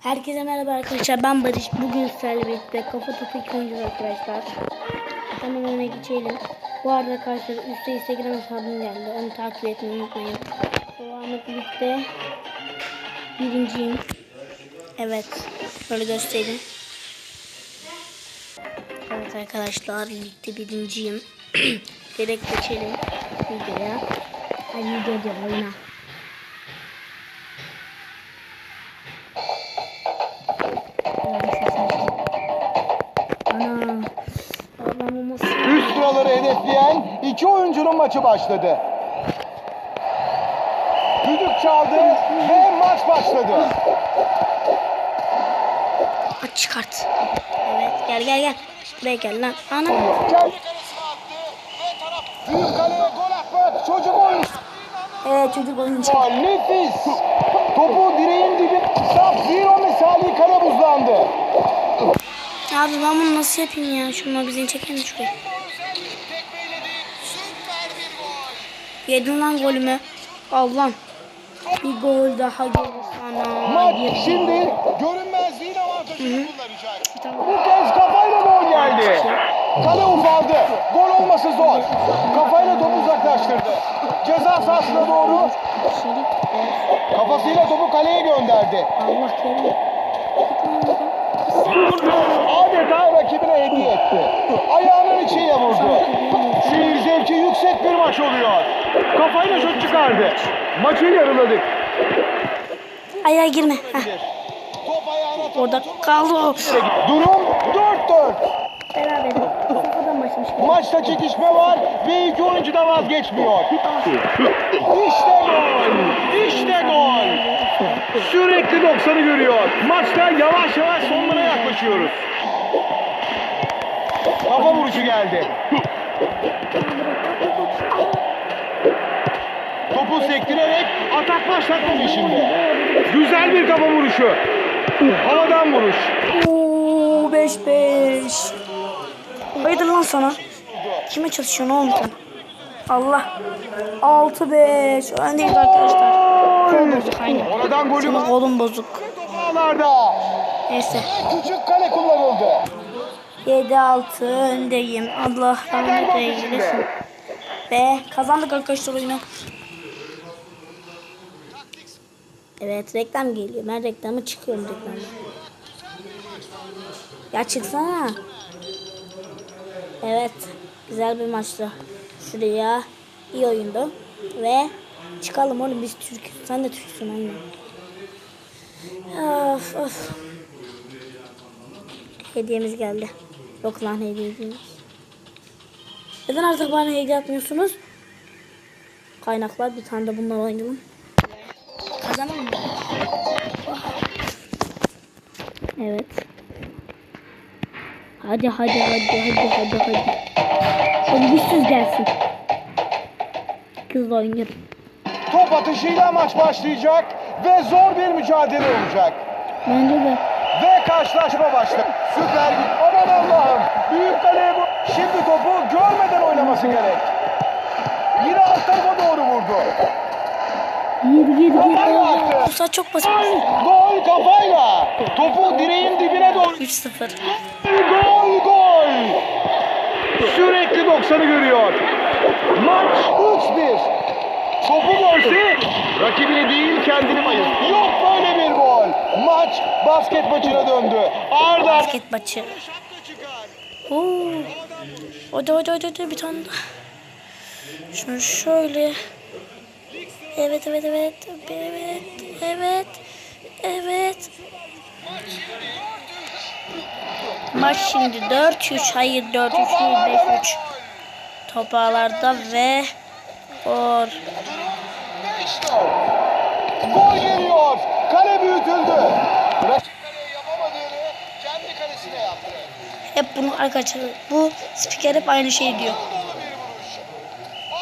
Herkese merhaba arkadaşlar ben Barış. Bugün sizlerle kafa topu iki arkadaşlar. Hemen öne geçelim. Bu arada arkadaşlar üstte Instagram hesabım geldi. Onu takip etmeyi unutmayın. Devamlı birlikte birinciyim. Evet. Şöyle göstereyim. Evet arkadaşlar birlikte birinciyim. Direkt geçelim videoya. Hadi video diyorum sıraları hedefleyen iki oyuncunun maçı başladı. Düdük çaldı ve maç başladı. Aç çıkart. Evet gel gel gel. Buraya gel lan. Ana. Taraf büyük kaleye gol atmak çocuk oyuncu. Evet çocuk oyuncu. Gol nefis. Topu direğin dibi saf zero misali kale buzlandı. Abi ben bunu nasıl yapayım ya? Şunu bizim çekelim şuraya. Yedin lan golümü. Al lan. Bir gol daha gelir sana. Maç şimdi görünmezliğin avantajını kullanacak. Tamam. Bu kez kafayla gol geldi. Kale ufaldı. Gol olması zor. Kafayla topu uzaklaştırdı. Ceza sahasına doğru kafasıyla topu kaleye gönderdi. Allah. Adeta rakibine hediye etti. Ayağının içiyle vurdu. Seyir zevki yüksek bir maç oluyor. Kafayla şut çıkardı. Maçı yarıladık. Ayağa girme. Heh, orada kaldı. Durum 4-4. Beraber. Maçta çekişme var ve iki oyuncu da vazgeçmiyor. İşte gol! İşte gol! Sürekli 90'ı görüyor. Maçta yavaş yavaş sonlara yaklaşıyoruz. Kafa vuruşu geldi. Topu sektirerek atak başlatma peşinde. Güzel bir kafa vuruşu. Havadan vuruş. Oo 5 5. Hayırdır lan sana? Kime çalışıyorsun oğlum sen? Allah. 6 5. Öndeyiz arkadaşlar. Kol bozuk aynen. Oradan golü var. kolun bozuk. Ağlarda. Neyse. Küçük kale kullanıldı. 7 6 öndeyim. Allah rahmet eylesin. Ve kazandık arkadaşlar oyunu. Evet reklam geliyor. Ben reklamı çıkıyorum reklamda. Ya çıksana. Evet. Güzel bir maçtı. Şuraya iyi oyundu. Ve çıkalım oğlum biz Türk'üz. Sen de Türksün anne. Of of. Hediyemiz geldi. Yok lan hediye değil. Neden artık bana hediye yapmıyorsunuz? Kaynaklar bir tane de bunlar oynayalım. Kazanalım mı? Evet. Hadi hadi hadi hadi hadi hadi. Hadi güçsüz gelsin. Kızla oynayalım. Top atışıyla maç başlayacak ve zor bir mücadele olacak. Bence de. Ve karşılaşma başladı. Süper bir... Aman Allah'ım! Büyük kaleye bu... Şimdi topu görmeden oynaması gerek. Yine alt tarafa doğru vurdu. Gir. Kafayla attı. Bu saat çok basit. Gol kafayla. Topu direğin dibine doğru. 3-0. Gol gol. Sürekli 90'ı görüyor. Maç 3-1. Topu görse rakibini değil kendini bayır. Yok böyle bir gol. Maç basket maçına döndü. Arda Basket maçı. Oo. Hadi hadi hadi bir tane daha. Şunu şöyle. Evet evet evet. Evet. Evet. Evet. Maç şimdi 4-3. Hayır 4-3 değil 5-3. Top ağlarda ve or. Gol geliyor. Kale büyütüldü. Hep bunu arkadaşlar bu spiker hep aynı şeyi diyor.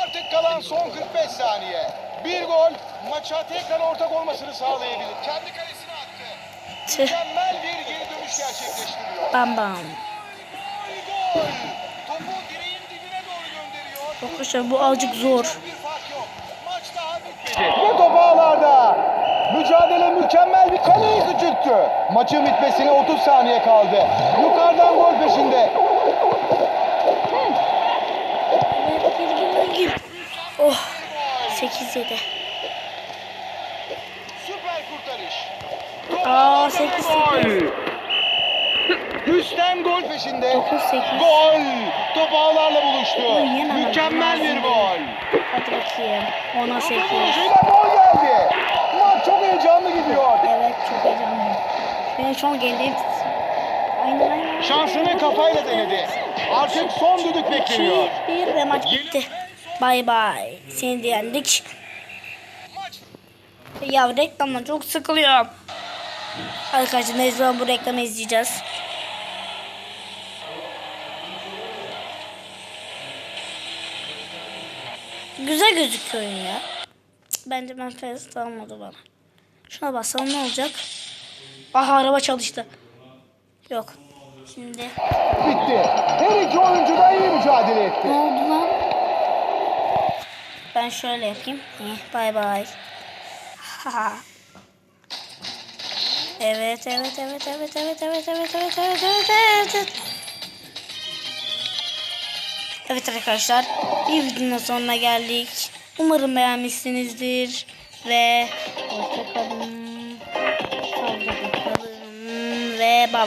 Artık kalan son 45 saniye. Bir gol maça tekrar ortak olmasını sağlayabilir. Kendi kalesine attı. Tüh. Mükemmel bir geri dönüş gerçekleştiriyor. Bam bam. Gol. Topu direğin dibine doğru gönderiyor. Arkadaşlar bu azıcık zor. Ve top ağlarda. Mücadele mükemmel bir kaleyi küçülttü. Maçın bitmesine 30 saniye kaldı. Yukarıdan gol peşinde. 8-7. Süper kurtarış. Aa 8-8. Üstten gol peşinde. 9-8. Gol! Top ağlarla buluştu. Mükemmel bir gol. Hadi bakayım. 10'a 8. Vuruşuyla gol geldi. Maç çok heyecanlı gidiyor. Evet çok heyecanlıyım. Benim şu an geldiğim. Şansını kafayla denedi. Artık son düdük bekleniyor. 2-1 ve maç bitti. Bay bay. Seni yendik. Ya reklamdan çok sıkılıyorum. Arkadaşlar ne zaman bu reklamı izleyeceğiz? Güzel gözüküyor oyun ya. Bence ben fest almadı bana. Şuna basalım ne olacak? Aha araba çalıştı. Yok. Şimdi Bitti. Her iki oyuncu da iyi mücadele etti. ne oldu lan? Ben şöyle yapayım. Eh, Bay bay. Evet, evet, evet, evet, evet, evet, evet, evet, evet, evet, evet, evet. Evet arkadaşlar, bir videonun sonuna geldik. Umarım beğenmişsinizdir ve hoşçakalın. Sağlıcakla ve bye.